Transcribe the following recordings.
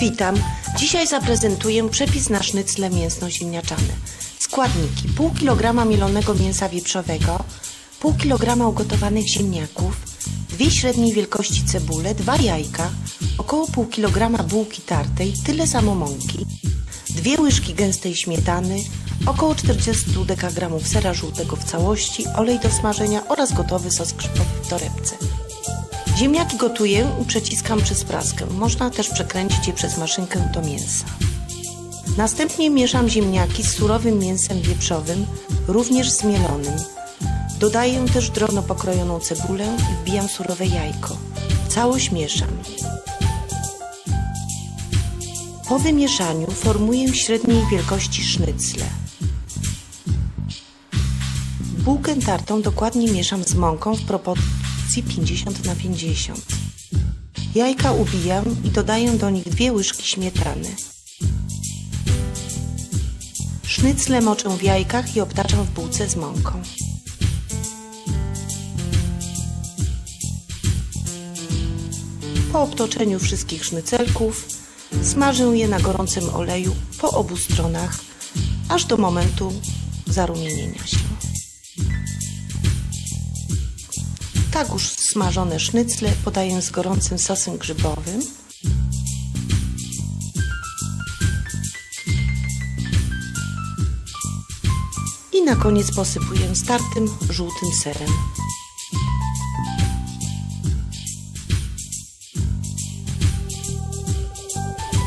Witam. Dzisiaj zaprezentuję przepis na sznycle mięsno-ziemniaczane. Składniki: pół kilograma mielonego mięsa wieprzowego, pół kilograma ugotowanych ziemniaków, dwie średniej wielkości cebule, dwa jajka, około pół kilograma bułki tartej, tyle samo mąki, dwie łyżki gęstej śmietany, około 40 dekagramów sera żółtego w całości, olej do smażenia oraz gotowy sos grzybowy w torebce. Ziemniaki gotuję i przeciskam przez praskę. Można też przekręcić je przez maszynkę do mięsa. Następnie mieszam ziemniaki z surowym mięsem wieprzowym, również zmielonym. Dodaję też drobno pokrojoną cebulę i wbijam surowe jajko. Całość mieszam. Po wymieszaniu formuję średniej wielkości sznycle. Bułkę tartą dokładnie mieszam z mąką w proporcji 50 na 50. Jajka ubijam i dodaję do nich dwie łyżki śmietany. Sznycle moczę w jajkach i obtaczam w bułce z mąką. Po obtoczeniu wszystkich sznycelków smażę je na gorącym oleju po obu stronach, aż do momentu zarumienienia się. Tak już smażone sznycle podaję z gorącym sosem grzybowym. I na koniec posypuję startym żółtym serem.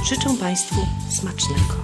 Życzę Państwu smacznego.